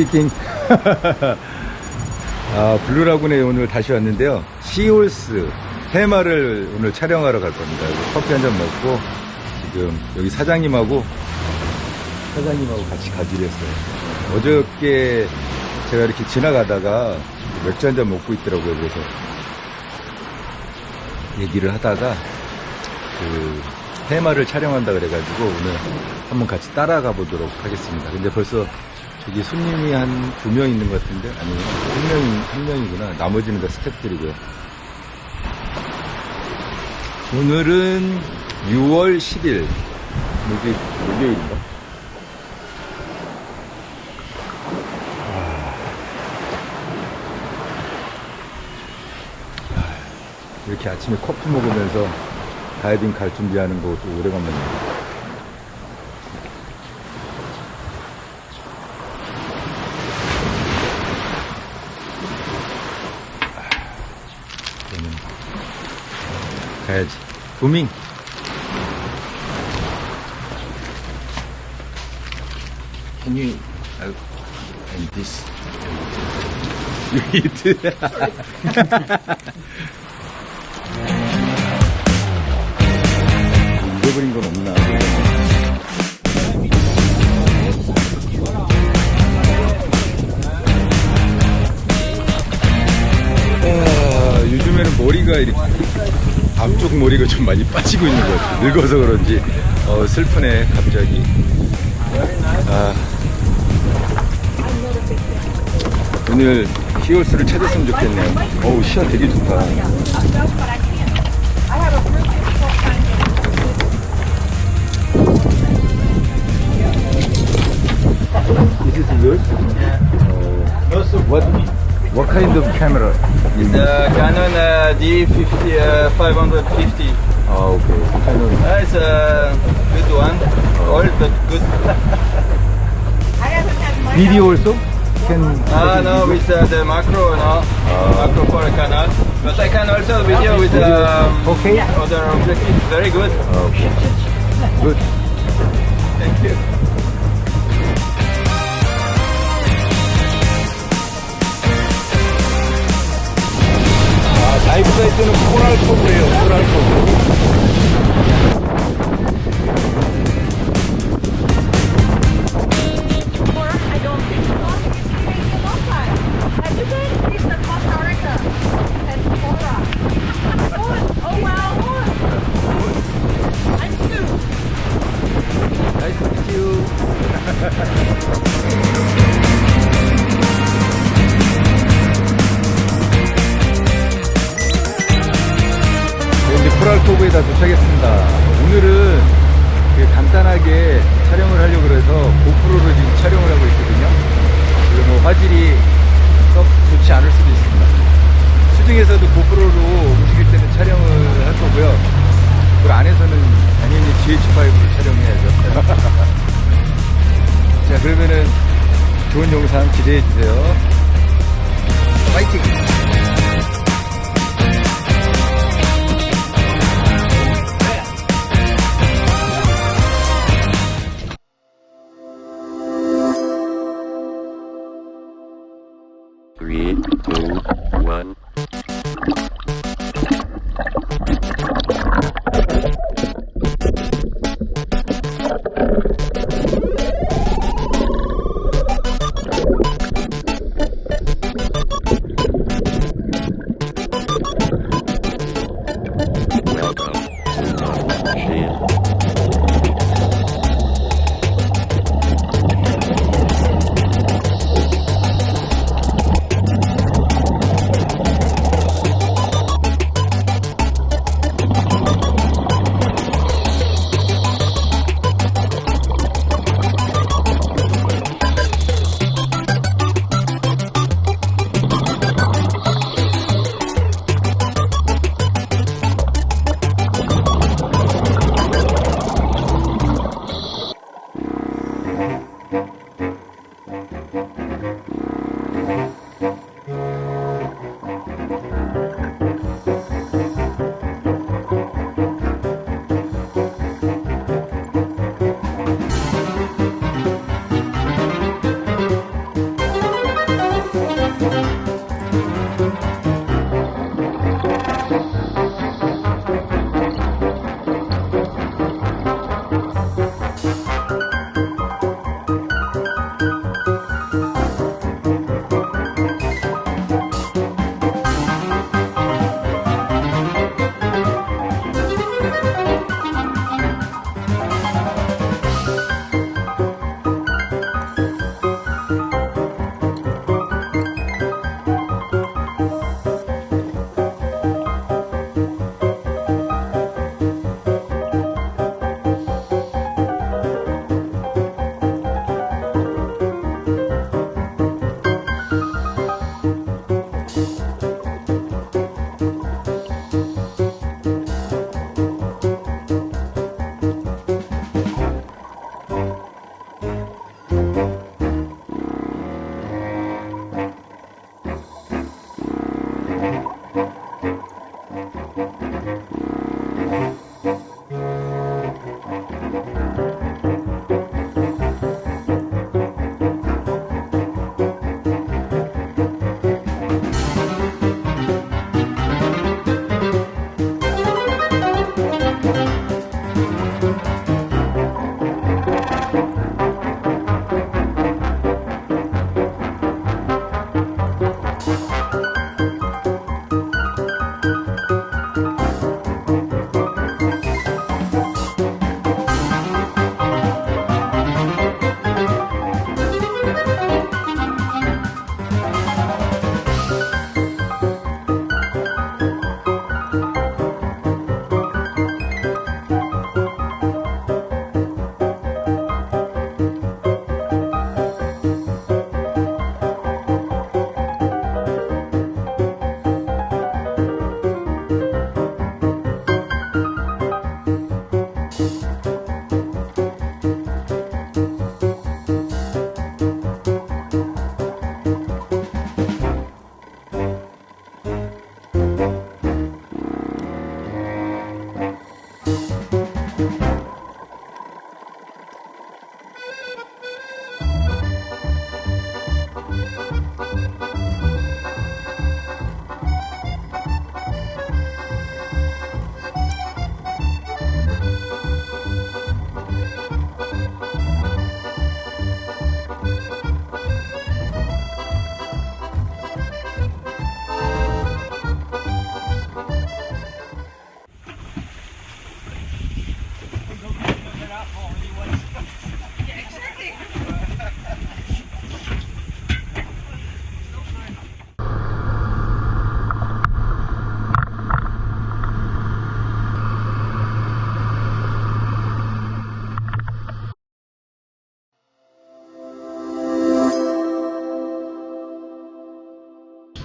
Speaking. 아, 블루라군에 오늘 다시 왔는데요. 시올스 해마를 오늘 촬영하러 갈 겁니다. 커피 한 잔 먹고 지금 여기 사장님하고 사장님하고 같이 가기로 했어요. 어저께 제가 이렇게 지나가다가 맥주 한 잔 먹고 있더라고요. 그래서 얘기를 하다가 그 해마를 촬영한다 그래가지고 오늘 한번 같이 따라가 보도록 하겠습니다. 근데 벌써 저기 손님이 한 두 명 있는 것 같은데 아니 한 명이 한 명이구나. 나머지는 다 스태프들이고요. 오늘은 6월 10일 목요일, 목요일인가? 이렇게 아침에 커피 먹으면서 다이빙 갈 준비하는 것도 오래간만이에요. 가야지. 부밍. Can you uh, and this you eat? 머리가 좀 많이 빠지고 있는 것 같아요. 늙어서 그런지 어, 슬프네 갑자기. 아, 오늘 히올스를 찾았으면 좋겠네요. 어우 시야 되게 좋다. This is yours? What what kind of camera? you use? The Canon uh, D50 uh, 550. Oh, okay. Canon. Uh, it's a good one. Old but good. Video also? Can Ah, no, with uh, the macro, no. Macro for a Canon. But I can also video with um, Okay. other objectives. Very good. Okay. Good. Thank you. 아, 다이브 사이트는 코랄토브예요. 코랄토브. I don't think 다 도착했습니다. 오늘은 그 간단하게 촬영을 하려고 그래서 고프로로 지금 촬영을 하고 있거든요. 그리고 뭐 화질이 썩 좋지 않을 수도 있습니다. 수중에서도 고프로로 움직일 때는 촬영을 할 거고요. 그 안에서는 당연히 GH5로 촬영해야죠. 자, 그러면은 좋은 영상 기대해 주세요.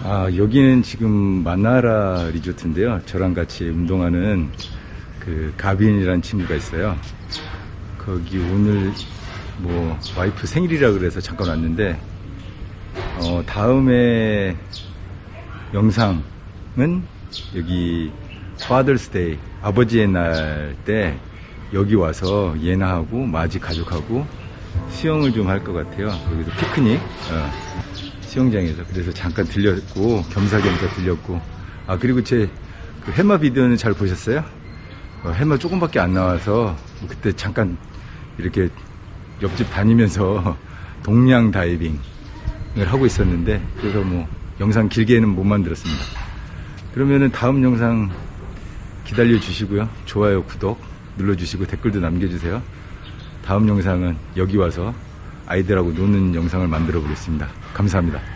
아, 여기는 지금 마나라 리조트인데요. 저랑 같이 운동하는 그 가빈이라는 친구가 있어요. 거기 오늘 뭐 와이프 생일이라 그래서 잠깐 왔는데 어, 다음에 영상은 여기 Day 아버지의 날 때 여기 와서 예나하고 마지 가족하고 수영을 좀 할 것 같아요. 여기서 피크닉 어, 수영장에서 그래서 잠깐 들렸고 겸사겸사 들렸고 아 그리고 제 그 해마 비디오는 잘 보셨어요? 어, 해마 조금밖에 안 나와서 그때 잠깐 이렇게 옆집 다니면서 동양 다이빙을 하고 있었는데 그래서 뭐 영상 길게는 못 만들었습니다. 그러면은 다음 영상 기다려 주시고요. 좋아요, 구독 눌러주시고 댓글도 남겨주세요. 다음 영상은 여기 와서 아이들하고 노는 영상을 만들어 보겠습니다. 감사합니다.